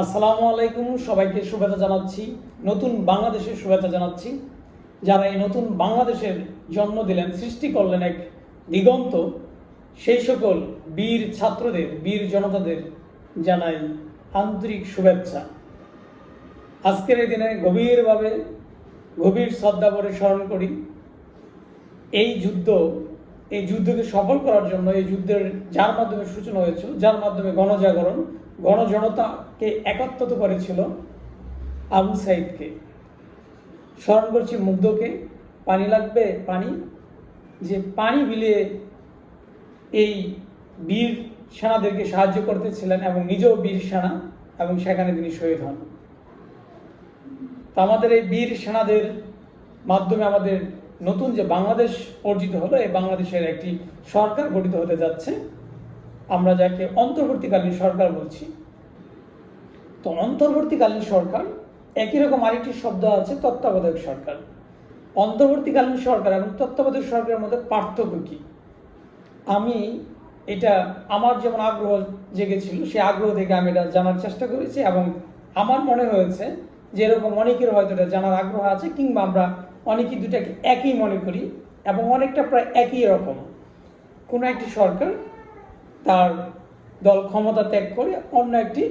আসসালামু আলাইকুম, সবাইকে শুভেচ্ছা জানাচ্ছি, নতুন বাংলাদেশের শুভেচ্ছা জানাচ্ছি। যারা এই নতুন বাংলাদেশের জন্ম দিলেন, সৃষ্টি করলেন এক দিগন্ত, সেই সকল বীর ছাত্রদের, বীর জনতাদের জানাই আন্তরিক শুভেচ্ছা। আজকের এই দিনে গভীরভাবে গভীর শ্রদ্ধা করে স্মরণ করি, এই যুদ্ধ, এই যুদ্ধকে সফল করার জন্য, এই যুদ্ধের যার মাধ্যমে সূচনা হয়েছিল, যার মাধ্যমে গণজাগরণ গণজনতাকে একত্রিত করেছিল আবু সাইদকে। স্মরণ করছি মুগ্ধকে, পানি লাগবে, পানি। যে পানি বিলিয়ে এই বীর সেনাদেরকে সাহায্য করতেছিলেন এবং নিজেও বীর সেনা এবং সেখানে তিনি শহীদ হন। তো আমাদের এই বীর সেনাদের মাধ্যমে আমাদের নতুন যে বাংলাদেশ অর্জিত হলো, এই বাংলাদেশের একটি সরকার গঠিত হতে যাচ্ছে। আমরা যাকে অন্তর্বর্তীকালীন সরকার বলছি, তো অন্তর্বর্তীকালীন সরকার একই রকম আরেকটি শব্দ আছে, তত্ত্বাবধায়ক সরকার। অন্তর্বর্তীকালীন সরকার এবং তত্ত্বাবধায়ক সরকারের মধ্যে পার্থক্য কি? আমি এটা আমার যেমন আগ্রহ জেগেছিল সেই আগ্রহ থেকে আমি এটা জানার চেষ্টা করেছি এবং আমার মনে হয়েছে যে এরকম অনেকের হয়তো এটা জানার আগ্রহ আছে কিংবা আমরা অনেকেই দুটাকে একই মনে করি এবং অনেকটা প্রায় একই রকম। কোনো একটি সরকার তার দল ক্ষমতা ত্যাগ করে অন্য একটি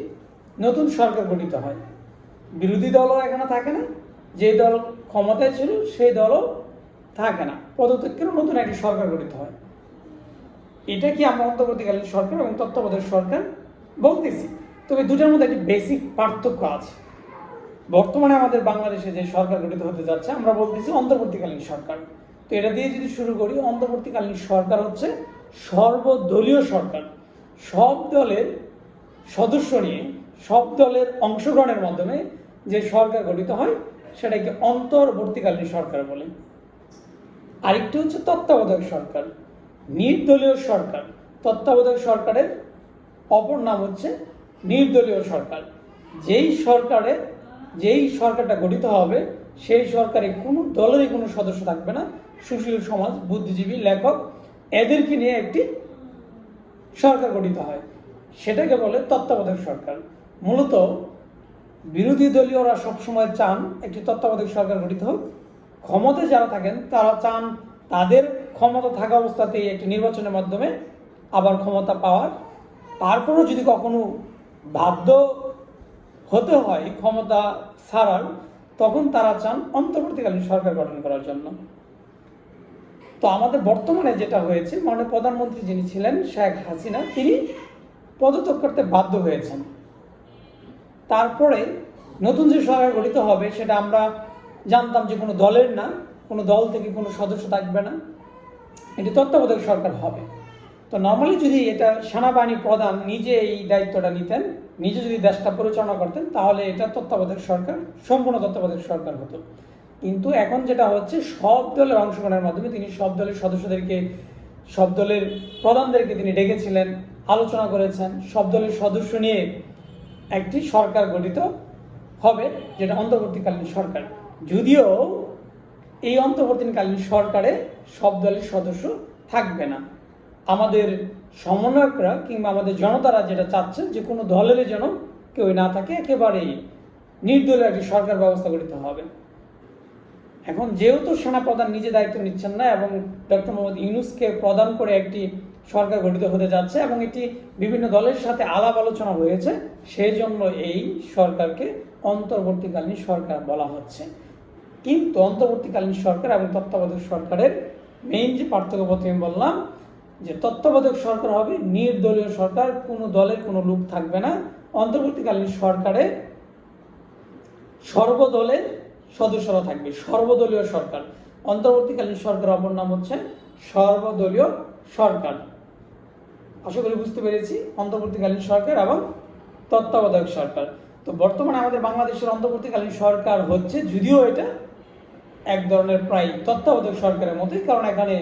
নতুন সরকার গঠিত হয়। বিরোধী দলও এখানে থাকে না। যে দল ক্ষমতায় ছিল, সেই দলও থাকে না। পদত্যাগ করে নতুন একটি সরকার গঠিত হয়। এটা কি আমরা অন্তর্বর্তীকালীন সরকার এবং তত্ত্বাবধায়ক সরকার বলতেছি? তবে দুটার মধ্যে একটি বেসিক পার্থক্য আছে। বর্তমানে আমাদের বাংলাদেশে যে সরকার গঠিত হতে যাচ্ছে, আমরা বলতেছি অন্তর্বর্তীকালীন সরকার। তো এটা দিয়ে যদি শুরু করি, অন্তর্বর্তীকালীন সরকার হচ্ছে সর্বদলীয় সরকার, সব দলের সদস্য নিয়ে, সব দলের অংশগ্রহণের মাধ্যমে যে সরকার গঠিত হয়, সেটাকে অন্তর্বর্তীকালীন সরকার বলে। আরেকটি হচ্ছে তত্ত্বাবধায়ক সরকার, নির্দলীয় সরকার। তত্ত্বাবধায়ক সরকারের অপর নাম হচ্ছে নির্দলীয় সরকার। যেই সরকারে, যেই সরকারটা গঠিত হবে, সেই সরকারে কোনো দলেরই কোনো সদস্য থাকবে না। সুশীল সমাজ, বুদ্ধিজীবী, লেখক এদেরকে নিয়ে একটি সরকার গঠিত হয়। সেটাকে বলে তত্ত্বাবধায়ক সরকার। মূলত বিরোধী দলীয়রা সবসময় চান একটি তত্ত্বাবধায়ক সরকার গঠিত হোক। ক্ষমতায় যারা থাকেন, তারা চান তাদের ক্ষমতা থাকা অবস্থাতেই একটি নির্বাচনের মাধ্যমে আবার ক্ষমতা পাওয়ার। তারপরেও যদি কখনো বাধ্য হতে হয় ক্ষমতা ছাড়ার, তখন তারা চান অন্তর্বর্তীকালীন সরকার গঠন করার জন্য। তো আমাদের বর্তমানে যেটা হয়েছে, মাননীয় প্রধানমন্ত্রী যিনি ছিলেন, শেখ হাসিনা, তিনি পদত্যাগ করতে বাধ্য হয়েছেন। তারপরে নতুন যে সরকার গঠিত হবে, সেটা আমরা জানতাম যে কোনো দলের না, কোনো দল থেকে কোনো সদস্য থাকবে না। এটি তত্ত্বাবধায়ক সরকার হবে। তো নর্মালি যদি এটা সেনাবাহিনী প্রধান নিজে এই দায়িত্বটা নিতেন, নিজে যদি দেশটা পরিচালনা করতেন, তাহলে এটা তত্ত্বাবধায়ক সরকার, সম্পূর্ণ তত্ত্বাবধায়ক সরকার হতো। কিন্তু এখন যেটা হচ্ছে, সব দলের অংশগ্রহণের মাধ্যমে তিনি সব দলের সদস্যদেরকে, সব দলের প্রধানদেরকে তিনি ডেকেছিলেন, আলোচনা করেছেন। সব দলের সদস্য নিয়ে একটি সরকার গঠিত হবে, যেটা অন্তর্বর্তীকালীন সরকার। যদিও এই অন্তর্বর্তীকালীন সরকারে সব দলের সদস্য থাকবে না। আমাদের সমন্বয়করা কিংবা আমাদের জনতারা যেটা চাচ্ছেন যে কোনো দলের যেন কেউ না থাকে, একেবারেই নির্দলীয় একটি সরকার ব্যবস্থা গঠিত হবে। এখন যেহেতু সেনাপ্রধান নিজে দায়িত্ব নিচ্ছেন না এবং ডক্টর মোহাম্মদ ইউনুসকে প্রদান করে একটি সরকার গঠিত হতে যাচ্ছে এবং এটি বিভিন্ন দলের সাথে আলাপ আলোচনা হয়েছে সেই জন্য এই সরকারকে অন্তর্বর্তীকালীন সরকার বলা হচ্ছে। কিন্তু অন্তর্বর্তীকালীন সরকার এবং তত্ত্বাবধায়ক সরকারের মেইন যে পার্থক্য প্রথমে বললাম, যে তত্ত্বাবধায়ক সরকার হবে, নির্দলীয় সরকার, কোনো দলের কোনো লোক থাকবে না। অন্তর্বর্তীকালীন সরকারে সর্বদলের সদস্যরা থাকবে, সর্বদলীয় সরকার। অন্তর্বর্তীকালীন সরকার অপর নাম হচ্ছে সর্বদলীয় সরকার। আশা করি বুঝতে পেরেছি, অন্তর্বর্তীকালীন সরকার এবং তত্ত্বাবধায়ক সরকার। তো বর্তমানে আমাদের বাংলাদেশের অন্তর্বর্তীকালীন সরকার হচ্ছে, যদিও এটা এক ধরনের প্রায় তত্ত্বাবধায়ক সরকারের মতোই, কারণ এখানে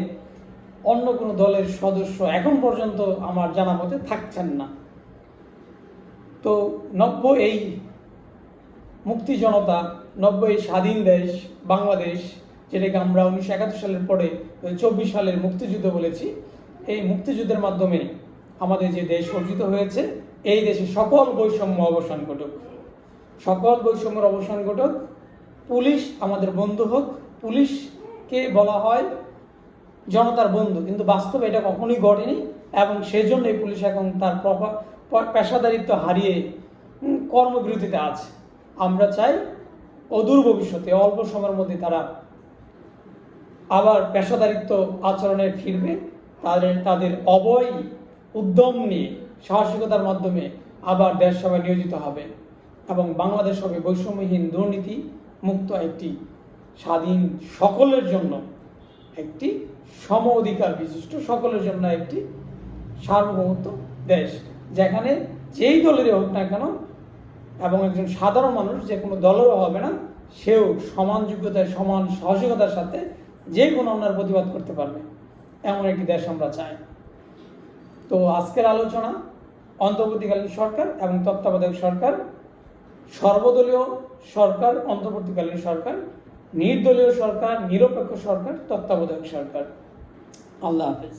অন্য কোনো দলের সদস্য এখন পর্যন্ত আমার জানা মতে থাকছেন না। তো নব্য এই মুক্তি জনতা নব্বই স্বাধীন দেশ বাংলাদেশ, যেটাকে আমরা উনিশশো একাত্তর সালের পরে চব্বিশ সালের মুক্তিযুদ্ধ বলেছি। এই মুক্তিযুদ্ধের মাধ্যমে আমাদের যে দেশ অর্জিত হয়েছে, এই দেশে সকল বৈষম্য অবসান ঘটুক। সকল বৈষম্যের অবসান ঘটুক। পুলিশ আমাদের বন্ধু হোক। পুলিশকে বলা হয় জনতার বন্ধু। কিন্তু বাস্তবে এটা কখনোই ঘটেনি এবং সেজন্য এই পুলিশ এখন তার পেশাদারিত্ব হারিয়ে কর্মবিরতিতে আছে। আমরা চাই অদূর ভবিষ্যতে অল্প সময়ের মধ্যে তারা আবার পেশাদারিত্ব আচরণে ফিরবে। তাদের তাদের অবয় উদ্যম নিয়ে সাহসিকতার মাধ্যমে আবার দেশ সেবায় নিয়োজিত হবে এবং বাংলাদেশ হবে বৈষম্যহীন দুর্নীতি মুক্ত একটি স্বাধীন সকলের জন্য একটি সম অধিকার বিশিষ্ট সকলের জন্য একটি সার্বভৌমত্ব দেশ। যেখানে যেই দলেরই হোক না কেন এবং একজন সাধারণ মানুষ, যে কোনো দলেরও হবে না, সেও সমান যোগ্যতায়, সমান সাহসিকতার সাথে যে কোনো অন্যার প্রতিবাদ করতে পারবে। এমন একটি দেশ আমরা চাই। তো আজকের আলোচনা, অন্তর্বর্তীকালীন সরকার এবং তত্ত্বাবধায়ক সরকার, সর্বদলীয় সরকার, অন্তর্বর্তীকালীন সরকার, নির্দলীয় সরকার, নিরপেক্ষ সরকার, তত্ত্বাবধায়ক সরকার। আল্লাহ হাফেজ।